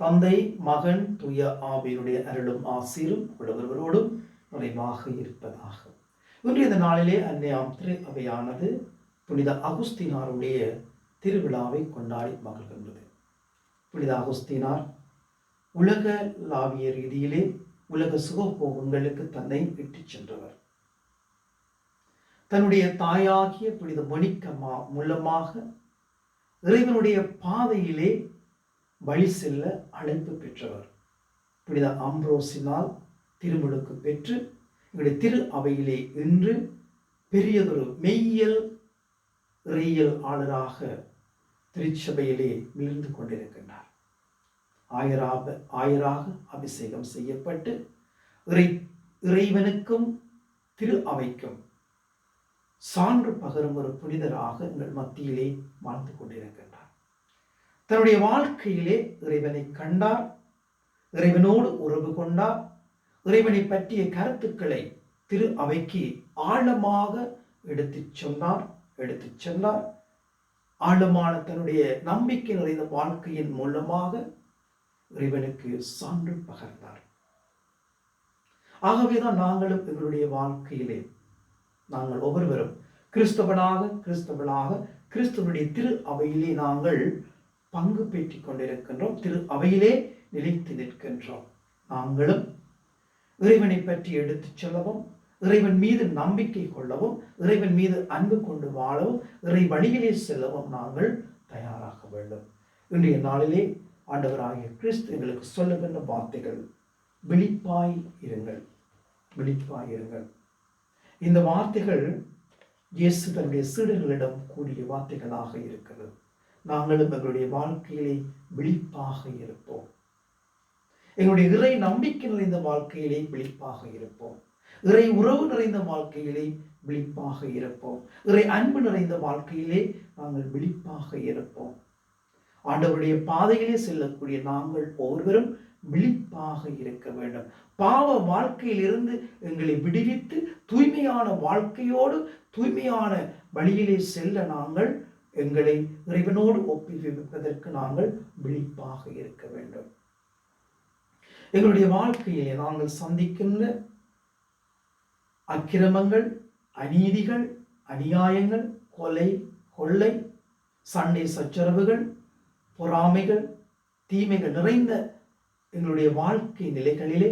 தந்தை மகன் துய ஆவியினுடைய அருளும் ஆசீரும் உள்ளவர்களோடும் நிறைவாக இருப்பதாக. இன்று இந்த நாளிலே அன்னையாம் திரு அவையானது புனித அகுஸ்தினாருடைய திருவிழாவை கொண்டாடி மகிழ்கின்றது. புனித அகுஸ்தினார் உலக லாவிய ரீதியிலே உலக சுகபோகங்களுக்கு தன்னை விட்டுச் சென்றவர். தன்னுடைய தாயாகிய புனித மணிக்கம்மா மூலமாக இறைவனுடைய பாதையிலே வழி செல்ல அழைப்பு பெற்றவர். புனித அம்ப்ரோசினால் திருமுழுக்கு பெற்று எங்களுடைய திரு அவையிலே இன்று பெரியதொரு மெய்யல் இறையியல் ஆளராக திருச்சபையிலே விழுந்து கொண்டிருக்கின்றார். ஆயராக ஆயராக அபிஷேகம் செய்யப்பட்டு இறை இறைவனுக்கும் திரு அவைக்கும் சான்று பகரும் ஒரு புனிதராக எங்கள் மத்தியிலே வாழ்ந்து கொண்டிருக்கிறார் தன்னுடைய வாழ்க்கையிலே இறைவனை கண்டார். இறைவனோடு உறவு கொண்டார். இறைவனை பற்றிய கருத்துக்களை திரு அவைக்கு ஆழமாக எடுத்துச் சொன்னார் எடுத்துச் சென்றார். ஆழமான தன்னுடைய நம்பிக்கை நிறைந்த வாழ்க்கையின் மூலமாக இறைவனுக்கு சான்று பகர்ந்தார். ஆகவேதான் நாங்களும் எங்களுடைய வாழ்க்கையிலே நாங்கள் ஒவ்வொருவரும் கிறிஸ்தவனாக கிறிஸ்தவனாக கிறிஸ்தவனுடைய திரு அவையிலே நாங்கள் பங்கு பெற்றுக் கொண்டிருக்கின்றோம். திரு அவையிலே நிலைத்து நிற்கின்றோம். நாங்களும் இறைவனை பற்றி எடுத்துச் செல்லவும் இறைவன் மீது நம்பிக்கை கொள்ளவும் இறைவன் மீது அன்பு கொண்டு வாழவும் இறை வழியிலே செல்லவும் நாங்கள் தயாராக வேண்டும். இன்றைய நாளிலே ஆண்டவராகிய கிறிஸ்து எங்களுக்கு சொல்லுகின்ற வார்த்தைகள் விழிப்பாய் இருங்கள். விழிப்பாய் இருங்கள். இந்த வார்த்தைகள் இயேசு தன்னுடைய சீடர்களிடம் கூடிய வார்த்தைகளாக இருக்கிறது. நாங்களும் எங்களுடைய வாழ்க்கையிலே விழிப்பாக இருப்போம். எங்களுடைய இறை நம்பிக்கை நிறைந்த வாழ்க்கையிலே விழிப்பாக இருப்போம். இறை உறவு நிறைந்த வாழ்க்கையிலே விழிப்பாக இருப்போம். இறை அன்பு நிறைந்த வாழ்க்கையிலே நாங்கள் விழிப்பாக இருப்போம். ஆண்டவருடைய பாதையிலே செல்லக்கூடிய நாங்கள் ஒவ்வொருவரும் விழிப்பாக இருக்க வேண்டும். பாவ வாழ்க்கையிலிருந்து எங்களை விடுவித்து தூய்மையான வாழ்க்கையோடு தூய்மையான வழியிலே செல்ல நாங்கள் எங்களை இறைவனோடு ஒப்புவிப்பதற்கு நாங்கள் விழிப்பாக இருக்க வேண்டும். எங்களுடைய வாழ்க்கையிலே நாங்கள் சந்திக்கின்ற அக்கிரமங்கள் அநீதிகள் அநியாயங்கள் கொலை கொள்ளை சண்டை சச்சரவுகள் பொறாமைகள் தீமைகள் நிறைந்த எங்களுடைய வாழ்க்கை நிலைகளிலே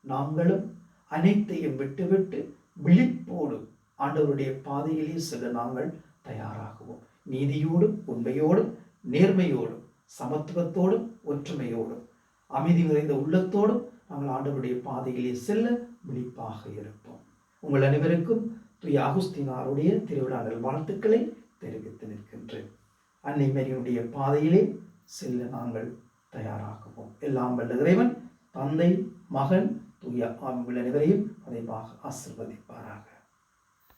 நாங்களும் அனைத்தையும் விட்டுவிட்டு விழிப்போடு ஆண்டவருடைய பாதையிலே செல்ல நாங்கள் தயாராகுவோம். நீதியோடும் உண்மையோடும் நேர்மையோடும் சமத்துவத்தோடும் ஒற்றுமையோடும் அமைதி நிறைந்த உள்ளத்தோடும் நாங்கள் ஆண்டவருடைய பாதையிலே செல்ல விழிப்பாக இருப்போம். உங்கள் அனைவருக்கும் துய் அகுஸ்தினாருடைய திருவிழாடல் வாழ்த்துக்களை தெரிவித்து நிற்கின்றேன். அன்னை மரியனுடைய பாதையிலே செல்ல நாங்கள் தயாராகுவோம். எல்லாம் வல்ல இறைவன் தந்தை மகன் தூய ஆவிகள் அனைவரையும் அதைவாக ஆசிர்வதிப்பாராக.